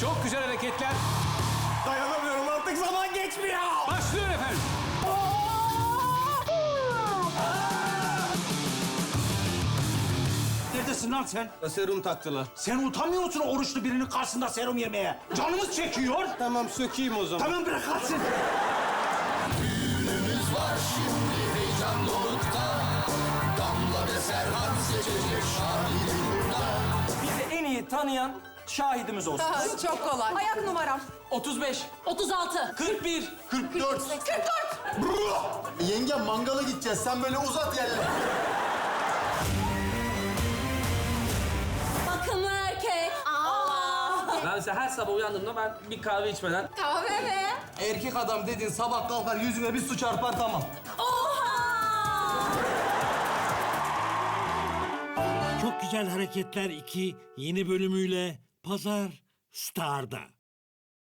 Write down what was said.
Çok güzel hareketler. Dayanamıyorum artık zaman geçmiyor. Başlıyor efendim. Neredesin lan sen? Serum taktılar. Sen utanmıyor musun oruçlu birinin karşısında serum yemeye? Canımız çekiyor. Tamam sökeyim o zaman. Tamam bırak kalsın. Düğünümüz var şimdi heyecan dorukta Damla ve Serhan seçecek şahidi burada Bizi en iyi tanıyan şahidimiz olsun. Çok kolay. Ayak numaram. 35, 36. 41, 44 44. Yenge mangala gideceğiz sen böyle uzat yerle Bakımlı erkek. Aa. Ben mesela her sabah uyandığımda ben bir kahve içmeden Kahve mi? Erkek adam dedin sabah kalkar yüzüne bir su çarpar tamam Oha! Çok Güzel Hareketler 2 yeni bölümüyle Pazar Star'da.